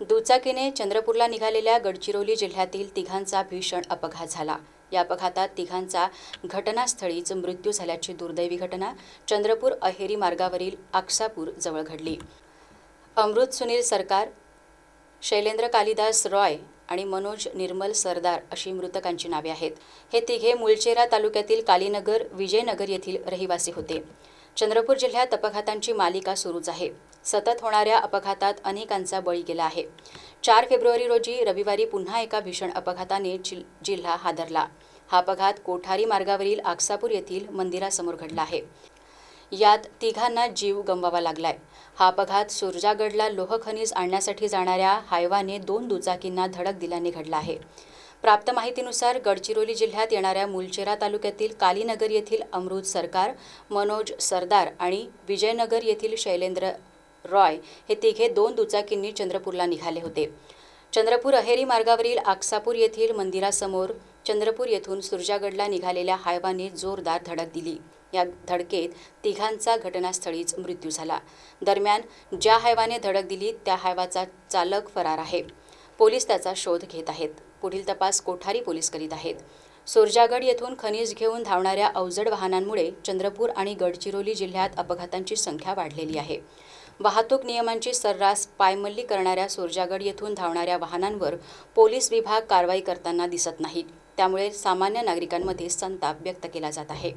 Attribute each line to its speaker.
Speaker 1: दुचाकीने चंद्रपूरला निघालेल्या गडचिरोली जिल्ह्यातील तिघांचा भीषण अपघात झाला. या अपघातात तिघांचा घटनास्थळीच मृत्यू झाल्याची दुर्दैवी घटना चंद्रपूर अहेरी मार्गावरील आक्सापूर जवळ घडली. अमृत सुनील सरकार शैलेंद्र कालिदास रॉय आणि मनोज निर्मल सरदार अशी मृतकांची नावे आहेत. हे तिघे मुळचेरा तालुक्यातील कालीनगर विजयनगर येथील रहिवासी होते. चंद्रपूर जिल्ह्यात अपघातांची मालिका सुरूच आहे. सतत होणाऱ्या अपघातात अनेकांचा बळी गेला आहे. चार फेब्रुवारी रोजी रविवारी पुन्हा एका भीषण अपघाताने जिल्हा हादरला. हा अपघात कोठारी मार्गावरील आक्सापूर येथील मंदिरासमोर घडला आहे. यात तिघांना जीव गमवावा लागलाय. हा अपघात सुरजागडला लोह खनिज आणण्यासाठी जाणाऱ्या हायवाने दोन दुचाकींना धडक दिल्याने घडला आहे. प्राप्त माहितीनुसार गडचिरोली जिल्ह्यात येणाऱ्या मुलचेरा तालुक्यातील कालीनगर येथील अमृत सरकार मनोज सरदार आणि विजयनगर येथील शैलेंद्र रॉय हे तिघे दोन दुचाकींनी चंद्रपूरला निघाले होते. चंद्रपूर अहेरी मार्गावरील आक्सापूर येथील मंदिरासमोर चंद्रपूर येथून सुरजागडला निघालेल्या हायवाने जोरदार धडक दिली. या धडकेत तिघांचा घटनास्थळीच मृत्यू झाला. दरम्यान ज्या हायवाने धडक दिली त्या हायवाचा चालक फरार आहे. पोलीस त्याचा शोध घेत आहेत. पुढील तपास कोठारी पोलीस करीत आहेत. सुरजागड येथून खनिज घेऊन धावणाऱ्या अवजड वाहनांमुळे चंद्रपूर आणि गडचिरोली जिल्ह्यात अपघातांची संख्या वाढलेली आहे. वाहतूक नियमांची सर्रास पायमल्ली करणाऱ्या सुरजागड येथून धावणाऱ्या वाहनांवर पोलीस विभाग कारवाई करताना दिसत नाहीत. त्यामुळे सामान्य नागरिकांमध्ये संताप व्यक्त केला जात आहे.